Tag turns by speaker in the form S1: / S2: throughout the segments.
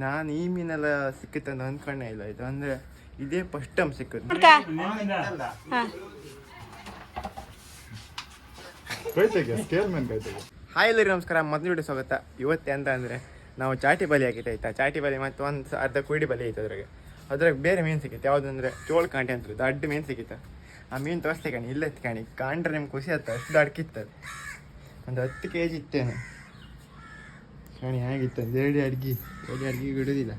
S1: ನಾನು ಈ ಮೀನೆಲ್ಲ ಸಿಕ್ಕುತ್ತಂತ ಅಂದ್ಕೊಂಡೇ ಇಲ್ಲ ಇದು. ಅಂದ್ರೆ ಇದೇ ಫಸ್ಟ್ ಟೈಮ್ ಸಿಕ್ಕುದು. ಹಾಯ್ ಎಲ್ಲರಿಗೂ ನಮಸ್ಕಾರ. ಮೊದಲು ವಿಡಿಯೋ ಸ್ವಾಗತ. ಇವತ್ತೆ ಅಂತ ಅಂದರೆ ನಾವು ಚಾಟಿ ಬಲಿ ಹಾಕಿತ್ತು ಆಯ್ತಾ? ಚಾಟಿ ಬಲಿ ಮತ್ತು ಒಂದು ಅರ್ಧ ಕುಡಿ ಬಲಿ ಆಯ್ತು ಅದ್ರಾಗೆ. ಅದ್ರಾಗ ಬೇರೆ ಮೀನು ಸಿಕ್ಕಿತ್ತು. ಅಂದ್ರೆ ಚೋಳ್ ಕಾಂಟೆ ಅಂತ ದೊಡ್ಡ ಮೀನು ಸಿಕ್ಕಿತ್ತು. ಆ ಮೀನು ತೋರಿಸ್ತೇ ಕಣಿ ಇಲ್ಲ ಕಾಣಿ. ಕಾಂಡ್ರೆ ನಿಮ್ಗೆ ಖುಷಿ ಆಯ್ತು ಅಷ್ಟು ದಡ್ಕಿತ್ತು ಅದು. ಒಂದು ಹತ್ತು ಕೆ ಜಿ ಇತ್ತೇನು. ಕಣಿ ಹೇಗಿತ್ತು ಒಂದು ಎರಡು ಅಡ್ಗಿ ಎರಡು ಅಡ್ಗಿ ಬಿಡೋದಿಲ್ಲ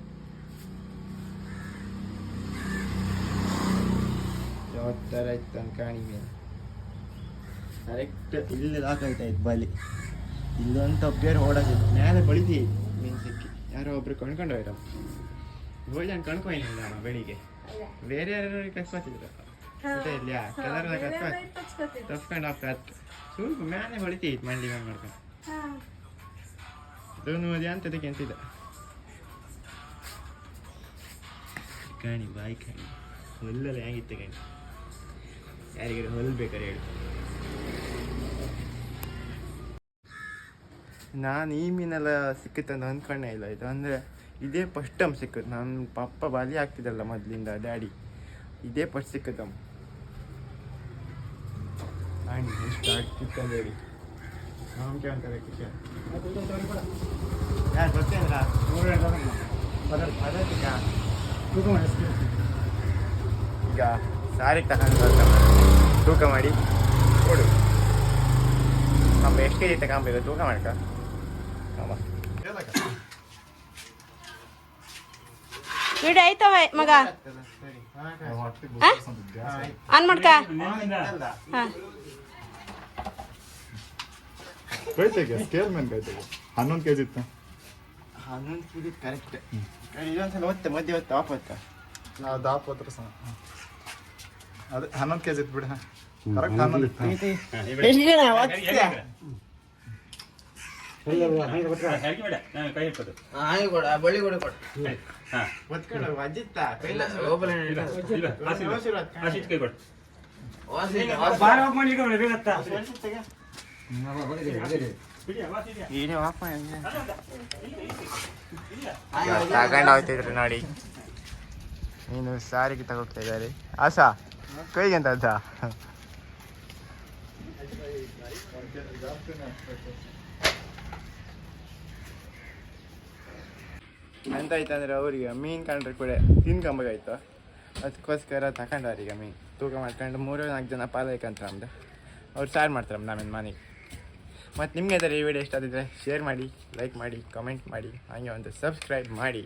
S1: ಯಾವ ಥರ ಇತ್ತು ಒಂದು ಕಾಣಿ ಮೀನು ಕರೆಕ್ಟ್ ಇಲ್ಲಿ ಹಾಕಾಯ್ತಾ ಇತ್ತು ಬಲಿ ಇಲ್ಲೊಂದು ಬೇರೆ ಓಡೋದಿತ್ತು ಮೇಲೆ ಬಳಿದಿ ಮೀನು ಸಿಕ್ಕಿ ಯಾರೋ ಒಬ್ರು ಕಣ್ಕೊಂಡು ಹೋಯ್ರಮ್ಮ ಏಳು ಜನ ಕಣ್ಕೊಂಡಿಲ್ಲ ನಾನು ಬೆಳಿಗ್ಗೆ ಬೇರೆ ಯಾರು ಕಸ್ಕೊತಿದ್ರು ಮತ್ತೆ ಇಲ್ಲ ಕೆಲವರೆಲ್ಲ ಕಸ್ಕೊ ತಪ್ಕೊಂಡು ಹೋಗ್ತಾತ್ತು ಸ್ವಲ್ಪ ಮೇಲೆ ಹೊಳಿತೈತಿ ಮಂಡಿ ಮೇಲೆ ಮಾಡ್ಕೊಂಡು ಅದನ್ನು ಅದು ಅಂತದಕ್ಕೆ ಅಂತಿದ್ದ ಕಾಣಿ ಬಾಯಿ ಕಾಣಿ ಹೊಲ್ಲೆಲ್ಲ ಹೆಂಗಿತ್ತು ಕಾಣಿ ಯಾರಿಗಾರು ಹೊಲ್ ಬೇಕಾರೆ ಹೇಳಿ. ನಾನು ಈ ಮೀನೆಲ್ಲ ಸಿಕ್ಕುತ್ತಂತ ಅಂದ್ಕೊಂಡೇ ಇಲ್ಲ ಇದು. ಅಂದರೆ ಇದೇ ಫಸ್ಟ್ ಟೈಮ್ ಸಿಕ್ಕುದು. ನನ್ನ ಪಪ್ಪ ಬಲಿ ಆಗ್ತಿದ್ದಲ್ಲ ಮೊದಲಿಂದ ಡ್ಯಾಡಿ. ಇದೇ ಫಸ್ಟ್ ಸಿಕ್ಕುತ್ತಮ್ಮ ಆಂಡಿ ಎಷ್ಟು ಆಗ್ತಿತ್ತು ಅಂತ ಹೇಳಿ. ನಮ್ಗೆ ಅಂತಾರೆ ಕಿಶನ್ ಯಾರು ಗೊತ್ತೇಂದ್ರ ಈಗ ಸಾರಿ. ತಗೊಂಡು. ತೂಕ ಮಾಡಿ ಕೊಡು ನಮ್ಮ ಎಷ್ಟು ಕೆ ಜಿ ತಗೊಂಬೇಕು ತೂಕ ಮಾಡ್ಕ.
S2: ವಿಡಿಯೋ ಆಯ್ತವ ಮಗ
S1: ಅನ್ಮಾಡ್ಕ
S2: ಆನ್ ಮಾಡ್ಕ ಹಾ
S3: ಕೈ ತೆಗೆ ಸ್ಕೇಲ್ ಮೇಲೆ ಕೈ ತೆಗೆ ಹನ್ನೊಂದು ಕೆ ಜಿ ಇತ್ತು
S1: ಹನ್ನೊಂದು ಕೆ ಜಿ ಕರೆಕ್ಟ್ ಇದೊಂದ್ಸಲ ಒತ್ತೆ ಮಧ್ಯೆ ಹೊತ್ತು ಆಫ್ ಹೊತ್ತ
S3: ನಾವು ದಾಪ್ ಹತ್ರ ಸಹ ಅದು ಹನ್ನೊಂದು ಕೆ ಜಿ ಇತ್ತು ಬಿಡ ಕರೆಕ್ಟ್ ಹನ್ನೊಂದು ಇತ್ತು
S1: ಎಷ್ಟು ಜನ ನೋಡಿ. ನೀನು ಸಾರಿಗೆ ತಗೋಗ್ತಾ ಇದ್ದಾರೆ. ಆಸಾ ಕೈಗೆ ಅಂತ ಅದ ಎಂತ ಆಯ್ತಂದ್ರೆ ಅವರಿಗೆ ಮೀನ್ ಕಂಡ್ರೆ ಕೂಡ ತಿನ್ಕೊಂಬಾಯ್ತು ಅದಕ್ಕೋಸ್ಕರ ತಗೊಂಡವ್ರು ಈಗ ಮೀನು. ತೂಕ ಮಾಡ್ಕೊಂಡು ಮೂರು ನಾಲ್ಕು ಜನ ಪಾಲೈಕಂತ ನಮ್ದು. ಅವ್ರು ಸಾರು ಮಾಡ್ತಾರೆ ನಮ್ಮ ಮನೆಗೆ. ಮತ್ತು ನಿಮಗೆ ಅದರ ಈ ವಿಡಿಯೋ ಇಷ್ಟ ಆಗಿದ್ರೆ ಶೇರ್ ಮಾಡಿ ಲೈಕ್ ಮಾಡಿ ಕಮೆಂಟ್ ಮಾಡಿ, ಹಾಗೆ ಒಂದು ಸಬ್ಸ್ಕ್ರೈಬ್ ಮಾಡಿ.